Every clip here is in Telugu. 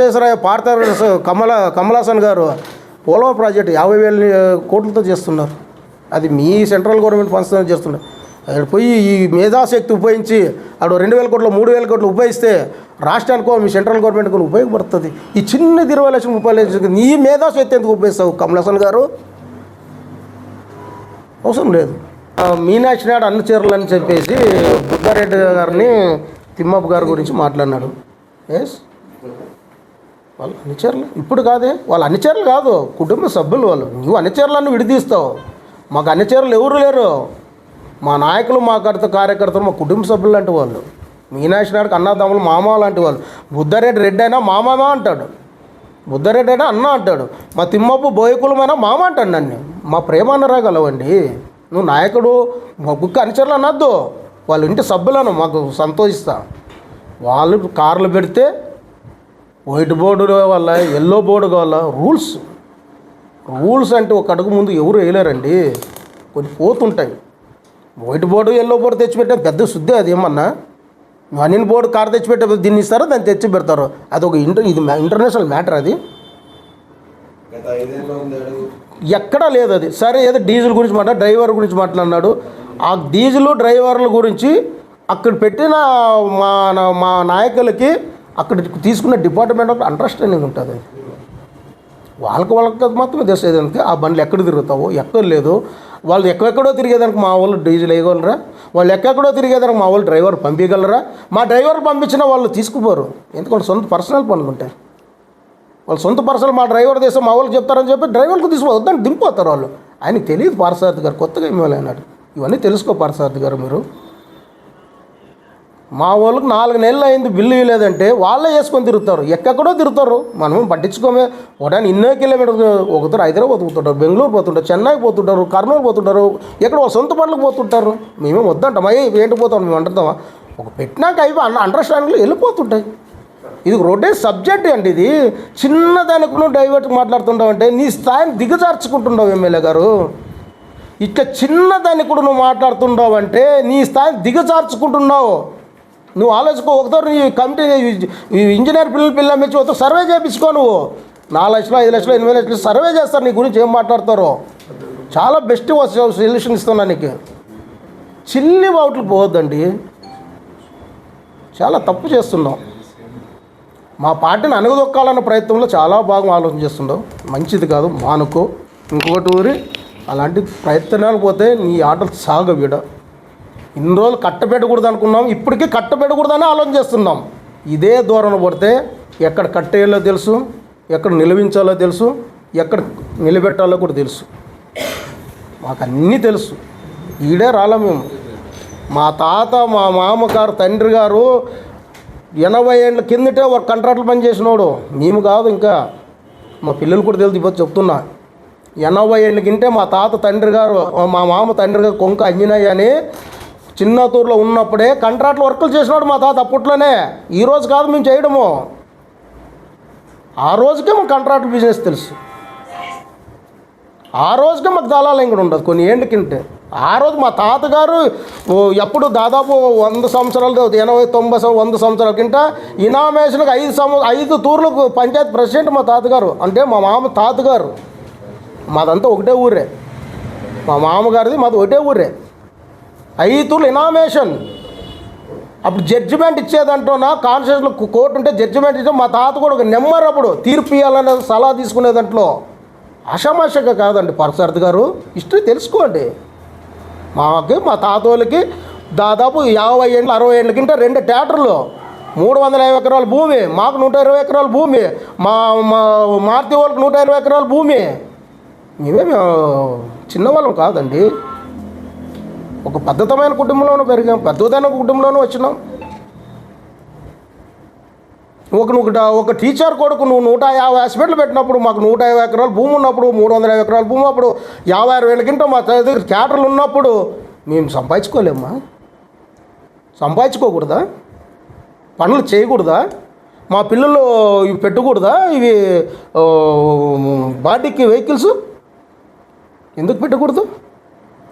విశ్వేశ్వరయ్య పార్థ కమల కమలాసన్ గారు పోలవరం ప్రాజెక్టు యాభై వేల కోట్లతో చేస్తున్నారు. అది మీ సెంట్రల్ గవర్నమెంట్ ఫండ్స్తో చేస్తున్నారు. అక్కడ పోయి ఈ మేధాశక్తి ఉపయోగించి అక్కడ రెండు వేల కోట్లు మూడు వేల కోట్లు ఉపయోగిస్తే రాష్ట్రానికో మీ సెంట్రల్ గవర్నమెంట్ కూడా ఉపయోగపడుతుంది. ఈ చిన్న ఇరవై లక్షలు ముప్పై లక్షలు నీ మేధాశక్తి ఎందుకు ఉపయోగిస్తావు కమలాసన్ గారు? అవసరం లేదు. మీనాక్షి నాడు అన్న చీరలు అని చెప్పేసి బుద్ధారెడ్డి గారిని తిమ్మప్ప గారి గురించి మాట్లాడినాడు. ఎస్ వాళ్ళు అనుచరులు ఇప్పుడు కాదే వాళ్ళు అనుచరులు కాదు కుటుంబ సభ్యులు వాళ్ళు. నువ్వు అనుచరులను విడిదీస్తావు. మాకు అనుచరులు ఎవరు లేరు. మా నాయకులు మా కర్త కార్యకర్తలు మా కుటుంబ సభ్యులు లాంటి వాళ్ళు. మీనాక్షి నాయుడు అన్నదమ్ములు మామ లాంటి వాళ్ళు. బుద్ధారెడ్డి రెడ్డి అయినా మామా అంటాడు. బుద్ధారెడ్డి అయినా అన్న అంటాడు. మా తిమ్మప్పు బోయకులమైనా మామ అంటాడు నన్ను. మా ప్రేమ అనరాగలవండి నువ్వు నాయకుడు మా కుక్క అనుచరులు అనొద్దు. వాళ్ళ ఇంటి సభ్యులను మాకు సంతోషిస్తా. వాళ్ళు కార్లు పెడితే వైట్ బోర్డు వల్ల ఎల్లో బోర్డు వల్ల రూల్స్. రూల్స్ అంటే ఒక అడుగు ముందు ఎవరు వేయలేరండి. కొన్ని పోతుంటాయి. వైట్ బోర్డు ఎల్లో బోర్డు తెచ్చిపెట్టే పెద్ద శుద్ధి అది ఏమన్నా? అనిల్ బోర్డు కార్ తెచ్చిపెట్టే దీన్ని ఇస్తారో? దాన్ని తెచ్చి పెడతారు? అది ఒక ఇంటర్ ఇది ఇంటర్నేషనల్ మ్యాటర్ అది. ఎక్కడా లేదు అది. సరే ఏదో డీజిల్ గురించి మాట డ్రైవర్ గురించి మాట్లాడినాడు. ఆ డీజిల్ డ్రైవర్ల గురించి అక్కడ పెట్టిన మా మా నాయకులకి అక్కడ తీసుకున్న డిపార్ట్మెంట్ ఆఫ్ అండర్స్టాండింగ్ ఉంటుంది. వాళ్ళకి వాళ్ళకి మాత్రమే తెలిసేదానికి ఆ బండ్లు ఎక్కడ తిరుగుతావో ఎక్కడ లేదు. వాళ్ళు ఎక్కడెక్కడో తిరిగేదానికి మా వాళ్ళు డీజిల్ వేయగలరా? వాళ్ళు ఎక్కడెక్కడో తిరిగేదానికి మా వాళ్ళు డ్రైవర్ పంపించగలరా? మా డ్రైవర్ పంపించినా వాళ్ళు తీసుకుపోరు. ఎందుకంటే సొంత పర్సనల్ పనులు ఉంటాయి. వాళ్ళు సొంత పర్సనల్ మా డ్రైవర్ దేశం మా వాళ్ళకి చెప్తారని చెప్పి డ్రైవర్కి తీసుకోవద్దని దింపోతారు వాళ్ళు. ఆయనకి తెలియదు పార్సారథి గారు కొత్తగా ఏమీ అన్నాడు ఇవన్నీ తెలుసుకో పార్సారథి గారు మీరు. మా వాళ్ళకి నాలుగు నెలలు అయింది బిల్లు ఇవ్వలేదంటే వాళ్ళే వేసుకొని తిరుగుతారు. ఎక్కడో తిరుగుతారు. మనం పట్టించుకోమే. ఒకటాన్ని ఎన్నో కిలోమీటర్లు ఒకరు హైదరాబాద్ పోతుంటారు బెంగళూరు పోతుంటారు చెన్నై పోతుంటారు కర్నూలు పోతుంటారు ఎక్కడ వాళ్ళ సొంత పనులకు పోతుంటారు. మేమే వద్దంటాం అయ్యి ఏంటి పోతాం మేము అంటున్నామా? ఒక పెట్టినాక అవి అండర్స్టాండింగ్లో వెళ్ళిపోతుంటాయి. ఇది రోడ్డే సబ్జెక్ట్ అండి ఇది. చిన్నదానికి నువ్వు డైవర్ట్ మాట్లాడుతుంటావు అంటే నీ స్థాయిని దిగజార్చుకుంటున్నావు ఎమ్మెల్యే గారు. ఇట్లా చిన్నదానికి కూడా నువ్వు మాట్లాడుతుంటావు అంటే నీ స్థాయిని దిగజార్చుకుంటున్నావు. నువ్వు ఆలోచించుకో ఒకసారి నీ కమిటీ ఈ ఇంజనీర్ పిల్లలు పిల్లల మెచ్చి ఒక సర్వే చేయించుకో నువ్వు. నాలుగు లక్షలు ఐదు లక్షలు ఎనిమిది లక్షలు సర్వే చేస్తారు నీ గురించి ఏం మాట్లాడతారో. చాలా బెస్ట్ సొల్యూషన్ ఇస్తున్నా నీకు. చిల్లి ఓట్లు పోవద్దండి. చాలా తప్పు చేస్తున్నావు. మా పార్టీని అనగదొక్కాలన్న ప్రయత్నంలో చాలా బాగా ఆలోచన చేస్తుండవు మంచిది కాదు మానుకో. ఇంకొకటి ఊరి అలాంటి ప్రయత్నాలు పోతే నీ ఆటలు సాగవిడ ఇన్ని రోజులు కట్టబెట్టకూడదు అనుకున్నాం ఇప్పటికీ కట్టబెట్టకూడదని ఆలోచన చేస్తున్నాం ఇదే దూరం పడితే ఎక్కడ కట్టేయాలో తెలుసు ఎక్కడ నిలవించాలో తెలుసు ఎక్కడ నిలబెట్టాలో కూడా తెలుసు. మాకు అన్నీ తెలుసు. ఈడే రాలే మేము. మా తాత మా మామగారు తండ్రి గారు ఎనభై ఏళ్ళ కిందటే ఒక కాంట్రాక్టర్ పనిచేసినోడు. మేము కాదు ఇంకా. మా పిల్లలు కూడా తెలుసు ఇప్పుడు చెప్తున్నా. ఎనభై ఏళ్ళ కింటే మా తాత తండ్రి గారు మా మామ తండ్రి గారు కొంక అంజనయ్య అని చిన్నతూరులో ఉన్నప్పుడే కాంట్రాక్ట్ వర్కులు చేసినాడు మా తాత అప్పట్లోనే. ఈ రోజు కాదు మేము చేయడము. ఆ రోజుకే మాకు కంట్రాక్ట్ బిజినెస్ తెలుసు. ఆ రోజుకే మాకు దళాలు ఇంకా ఉండదు. కొన్ని ఏళ్ళ కింటే ఆ రోజు మా తాతగారు ఎప్పుడు దాదాపు వంద సంవత్సరాలు ఎనభై తొంభై వంద సంవత్సరాల కింట ఇనామేషన్కి ఐదు సంవ ఐదు తూర్లకు పంచాయతీ ప్రెసిడెంట్ మా తాతగారు. అంటే మా మామ తాతగారు. మాదంతా ఒకటే ఊరే. మా మామగారిది మాది ఒకటే ఊరే. ఐతులు ఇనామేషన్. అప్పుడు జడ్జిమెంట్ ఇచ్చేదంటోనా? కాన్స్టిట్యూషన్ కోర్టు ఉంటే జడ్జిమెంట్ ఇచ్చే మా తాత కూడా ఒక నెంబర్ అప్పుడు తీర్పు ఇవ్వాలనే సలహా తీసుకునే దాంట్లో. అషమాషగా కాదండి పరసారథి గారు. హిస్టరీ తెలుసుకోండి. మాకు మా తాత వాళ్ళకి దాదాపు యాభై ఏళ్ళు అరవై ఏళ్ళ కింద రెండు థియేటర్లు మూడు వందల యాభై ఎకరాల భూమి. మాకు నూట ఇరవై ఎకరాల భూమి. మా మా మారుతి వాళ్ళకి నూట ఇరవై ఎకరాల భూమి. మేమే చిన్నవాళ్ళం కాదండి. ఒక పద్ధతమైన కుటుంబంలోనూ పెరిగాం. పెద్దదైన కుటుంబంలోనూ వచ్చినాం. ఒక నువ్వు ఒక టీచర్ కొడుకు నువ్వు నూట యాభై హాస్పిటల్ పెట్టినప్పుడు మాకు నూట యాభై ఎకరాలు భూమి ఉన్నప్పుడు మూడు వందల యాభై ఎకరాల భూమి అప్పుడు యాభై ఆరు వేల కింద మా దగ్గర థియేటర్లు ఉన్నప్పుడు మేము సంపాదించుకోలేమ్మా సంపాదించుకోకూడదా? పనులు చేయకూడదా? మా పిల్లలు ఇవి పెట్టకూడదా? ఇవి బాడీకి వెహికల్స్ ఎందుకు పెట్టకూడదు?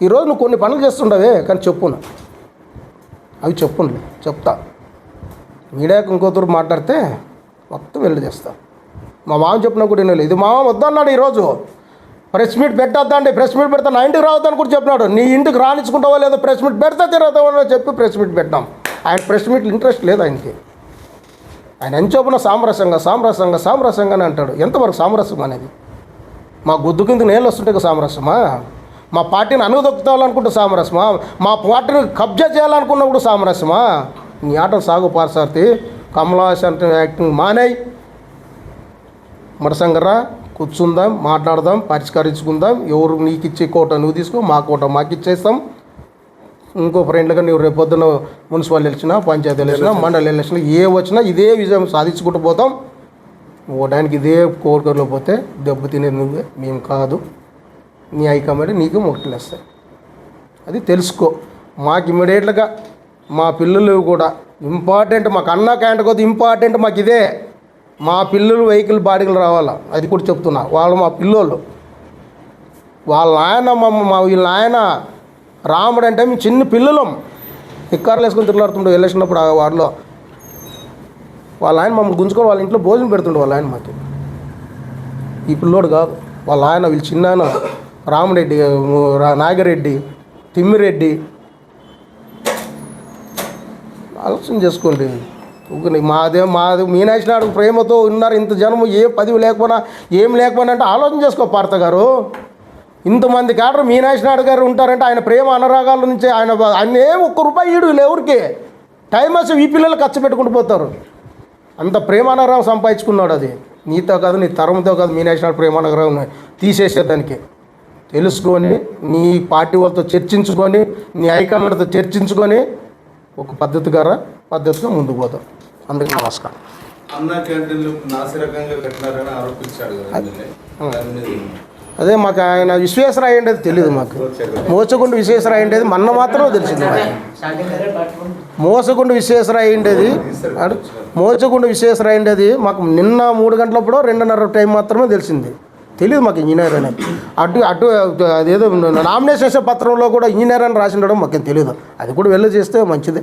ఈరోజు నువ్వు కొన్ని పనులు చేస్తుండవే కానీ చెప్పును. అవి చెప్పుండి చెప్తా. మీడియాకు ఇంకోతూరు మాట్లాడితే మొత్తం వెళ్ళి చేస్తా. మా మామ చెప్పినా కూడా వినలేదు. ఇది మామ వద్దన్నాడు ఈరోజు. ప్రెస్ మీట్ పెట్టద్దండి ప్రెస్ మీట్ పెడతా నా ఇంటికి రావద్దని కూడా చెప్పినాడు. నీ ఇంటికి రాణించుకుంటావో లేదో ప్రెస్ మీట్ పెడతా తిరగతావో చెప్పి ప్రెస్ మీట్ పెట్టాం ఆయన ప్రెస్ మీట్ ఇంట్రెస్ట్ లేదు ఆయనకి. ఆయన ఎంచోపున సామరస్యంగా సామరస్యంగా సామరస్యంగా అని అంటాడు. ఎంతవరకు సామరస్యం అనేది? మా గుద్దు కింద నేళ్ళు వస్తుంటే సామరస్యమా? మా పార్టీని అనుదొక్కుతావాలనుకుంటే సామరస్యమా మా పార్టీని కబ్జా చేయాలనుకున్నప్పుడు సామరస్యమా? నీ ఆటలు సాగు పారసార్తి కమలాస్ అంటే యాక్టింగ్ మానేయ్. మరసంగరా కూర్చుందాం మాట్లాడదాం పరిష్కరించుకుందాం. ఎవరు నీకు ఇచ్చే కోట నువ్వు తీసుకో మా కోట మాకు ఇచ్చేస్తాం ఇంకో ఫ్రెండ్లుగా నువ్వు రేపు పొద్దున మున్సిపల్ ఎలక్షన్ పంచాయతీ ఎలక్షన్ మండలి ఎలక్షన్ ఏ వచ్చినా ఇదే విజయం సాధించుకుంటూ పోతాం. ఓటానికి ఇదే కోరికలో పోతే దెబ్బతినేది నువ్వే మేము కాదు. నీ హైకమాండ్ నీకు మొక్కలు వేస్తాయి. అది తెలుసుకో. మాకు ఇమ్మీడియట్గా మా పిల్లలు కూడా ఇంపార్టెంట్ మాకు అన్న క్యాంట్ కొద్ది ఇంపార్టెంట్ మాకు ఇదే. మా పిల్లలు వెహికల్ బాడీలు రావాలా? అది కూడా చెప్తున్నా. వాళ్ళు మా పిల్లోళ్ళు. వాళ్ళ నాయన మా మా వీళ్ళ నాయన రాముడు అంటే మేము చిన్న పిల్లలం. ఇక్కర్లు వేసుకొని తిరుగులాడుతుండే వెళ్ళేసినప్పుడు వాళ్ళలో వాళ్ళ ఆయన మమ్మల్ని గుంజుకొని వాళ్ళ ఇంట్లో భోజనం పెడుతుండే వాళ్ళ ఆయన మాకు. ఈ పిల్లోడు కాదు. వాళ్ళ ఆయన వీళ్ళు చిన్న ఆయన రామరెడ్డి రా- నాగిరెడ్డి తిమ్మిరెడ్డి. ఆలోచన చేసుకోండి. మాదే మాది మీనాక్షి నాడు ప్రేమతో ఉన్నారు ఇంత జనము ఏ పదివి లేకపోయినా ఏం లేకపోయినా అంటే ఆలోచన చేసుకో పార్త గారు. ఇంతమంది కాడరు మీనాక్షి గారు ఉంటారంటే ఆయన ప్రేమ అనురాగాల నుంచి ఆయన ఆయన ఏం ఒక్క రూపాయి ఈడు ఎవరికి టైం వచ్చి ఈ పిల్లలు ఖర్చు పెట్టుకుంటూ పోతారు. అంత ప్రేమానగరం సంపాదించుకున్నాడు అది. నీతో కాదు నీ తరంతో కాదు మీనాక్షి ప్రేమ ప్రేమానగరం తీసేసేదానికి. తెలుసుకొని నీ పార్టీ వాళ్ళతో చర్చించుకొని నీ హైకమాండ్తో చర్చించుకొని ఒక పద్ధతిగా రా, పద్ధతిగా ముందుకు పోతాం. అందుకే నమస్కారం. అన్న క్యాంటీన్లు నాసిరకంగా కట్టినారని ఆరోపించాడు కదా ఎమ్మెల్యే. దాని మీద అదే మాకు ఆయన విశ్వేశ్వర అయ్యేది తెలియదు మాకు. మోసగుండు విశ్వేశ్వర అయ్యేది మొన్న మాత్రమే తెలిసింది మోసగుండు విశ్వేశ్వర అయ్యేది మోసగుండు విశ్వేశ్వర అయ్యేది మాకు నిన్న మూడు గంటలప్పుడు రెండున్నర టైం మాత్రమే తెలిసింది. తెలియదు మాకు ఇంజనీర్ అని. అటు అటు అదేదో నామినేషన్ పత్రంలో కూడా ఇంజనీర్ అని రాసి ఉండడం మాకేం తెలియదు అది కూడా వెళ్ళి చేస్తే మంచిది.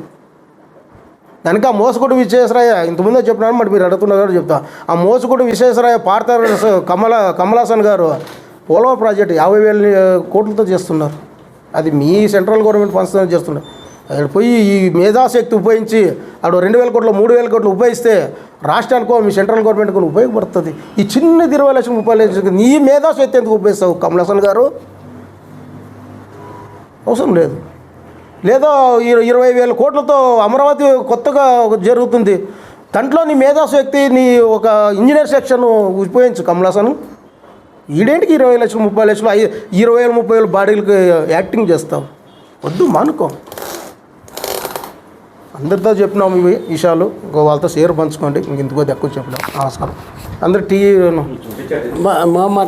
కనుక ఆ మోసగుడు విశ్వేశ్వరయ్య ఇంతకుముందే చెప్పినాను మరి మీరు అడుగుతున్నారు చెప్తా. ఆ మోసగుడు విశ్వేశ్వరయ్య పార్థ కమల కమలాసన్ గారు పోలవ ప్రాజెక్ట్ యాభై వేల కోట్లతో చేస్తున్నారు. అది మీ సెంట్రల్ గవర్నమెంట్ ఫండ్స్తో చేస్తున్నారు. అక్కడ పోయి ఈ మేధాశక్తి ఉపయోగించి అక్కడ రెండు వేల కోట్లు మూడు వేల కోట్లు ఉపయోగిస్తే రాష్ట్రానికో మీ సెంట్రల్ గవర్నమెంట్కో ఉపయోగపడుతుంది. ఈ చిన్న ఇరవై లక్షలు ముప్పై లక్షలు నీ మేధాశక్తి ఎందుకు ఉపయోగిస్తావు? కమలాసన్ గారు? అవసరం లేదు. లేదా ఇరవై వేల కోట్లతో అమరావతి కొత్తగా జరుగుతుంది. దాంట్లో నీ మేధాశక్తి నీ ఒక ఇంజనీర్ సెక్షన్ ఉపయోగించు కమలాసన్ ఈడేంటికి ఇరవై లక్షలు ముప్పై లక్షలు ఐ ఇరవై వేలు ముప్పై వేలు బాడీలకి యాక్టింగ్ చేస్తావు? వద్దు మానుకో. అందరితో చెప్పినాం ఇవి విషయాలు. ఇంకో వాళ్ళతో షేర్ పంచుకోండి. ఇంక ఇంతకో ఎక్కువ చెప్పినాం. నమస్కారం. అందరు టీ మా మా